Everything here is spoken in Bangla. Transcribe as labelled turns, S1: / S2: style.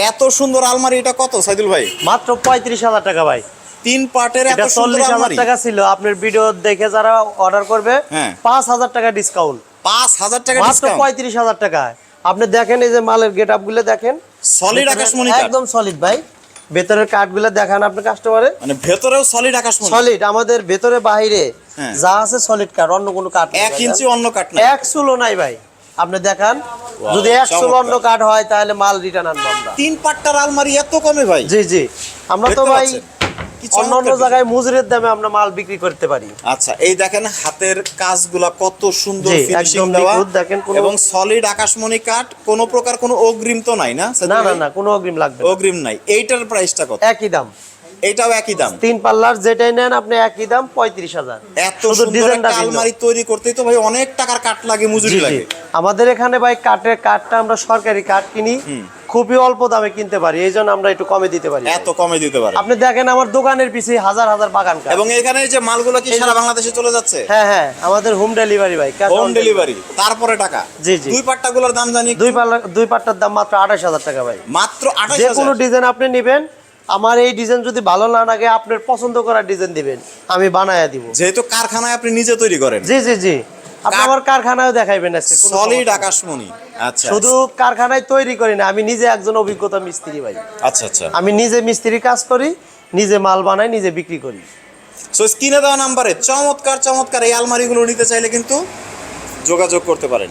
S1: এত সুন্দর আলমারি এটা কত সাইদুল ভাই?
S2: মাত্র পঁয়ত্রিশ হাজার টাকা ভাই।
S1: তিন পার্টের এত
S2: চল্লিশ হাজার টাকা ছিল। আপনার ভিডিও দেখে যারা অর্ডার করবে
S1: হ্যাঁ।
S2: পাঁচ হাজার টাকা ডিসকাউন্ট
S1: পাঁচ হাজার টাকা
S2: মাত্র পঁয়ত্রিশ হাজার টাকায় আপনি দেখেন এই যে মালের গেট আপগুলো দেখেন
S1: সলিড আকাশমণি
S2: একদম সলিড ভাই। ভেতরের কাঠগুলো দেখান আপনি কাস্টমারে
S1: মানে ভেতরেও সলিড আকাশমণি।
S2: সলিড আমাদের ভেতরে বাইরে
S1: হ্যাঁ।
S2: যা আছে সলিড কাঠ অন্য কোনো কাঠ
S1: এক ইঞ্চি অন্য কাঠ না
S2: এক চুলো নাই ভাই। আপনি দেখান। যদি এক চুলো অন্য কাঠ হয় তাহলে মাল রিটার্ন আনব আমরা।
S1: তিন পাট্টার আলমারি এত কমে ভাই?
S2: জি জি। আমরা তো ভাই
S1: পাচ্ছেন? কি
S2: অন্য অন্য
S1: চমৎকার
S2: জায়গায় মজুরের দামে আমরা মাল বিক্রি করতে পারি।
S1: আচ্ছা এই দেখেন হাতের কাজগুলা কত সুন্দর ফিনিশিং দেওয়া।
S2: দেখেন
S1: এবং সলিড আকাশমণি কাঠ কোনো প্রকার কোনো অগ্রিম তো নাই না?
S2: না না না কোনো অগ্রিম লাগবে
S1: অগ্রিম নাই। এইটার প্রাইসটা কত?
S2: একই দাম।
S1: এটাও একই দাম?
S2: তিন পাল্লার যেটাই নেন আপনি একই দাম পঁয়ত্রিশ হাজার।
S1: এত সুন্দর। আলমারি তৈরি করতেই তো ভাই অনেক টাকার কাঠ লাগে মজুরি। লাগে।
S2: আমাদের এখানে ভাই কাঠের কাঠটা আমরা সরকারি কাঠ কিনি খুবই অল্প দামে কিনতে পারি এই জন্য আমরা একটু কমে দিতে পারি।
S1: এত কমে দিতে পারি।
S2: আপনি দেখেন আমার দোকানের পিছিয়ে হাজার হাজার বাগান
S1: এবং এখানে যে মালগুলো কি সারা বাংলাদেশে চলে যাচ্ছে?
S2: হ্যাঁ হ্যাঁ আমাদের হোম ডেলিভারি ভাই
S1: হোম ডেলিভারি তারপরে টাকা?
S2: জি, জি।
S1: দুই পাট্টাগুলোর দাম জানি
S2: দুই পাল্লা দুই পাট্টার দাম মাত্র আঠাশ হাজার টাকা ভাই।
S1: মাত্র আঠাশ
S2: যে কোনো ডিজাইন আপনি নেবেন আমার এই ডিজাইন যদি ভালো না লাগে আপনার পছন্দ করা ডিজাইন দিবেন আমি বানায়া দিব।
S1: যেহেতু কারখানায় আপনি নিজে তৈরি করেন।
S2: জি জি জি। আপনি কারখানায় দেখাইবেন আজকে
S1: সলিড আকাশমণি। আচ্ছা
S2: শুধু কারখানায় তৈরি করি না আমি নিজে একজন অভিজ্ঞতা মিস্ত্রি ভাই।
S1: আচ্ছা আচ্ছা।
S2: আমি নিজে মিস্ত্রি কাজ করি নিজে মাল বানাই নিজে বিক্রি করি।
S1: সো স্ক্রিনে দেওয়া নাম্বারে চমৎকার চমৎকার এই আলমারিগুলো নিতে চাইলে কিন্তু যোগাযোগ করতে পারেন।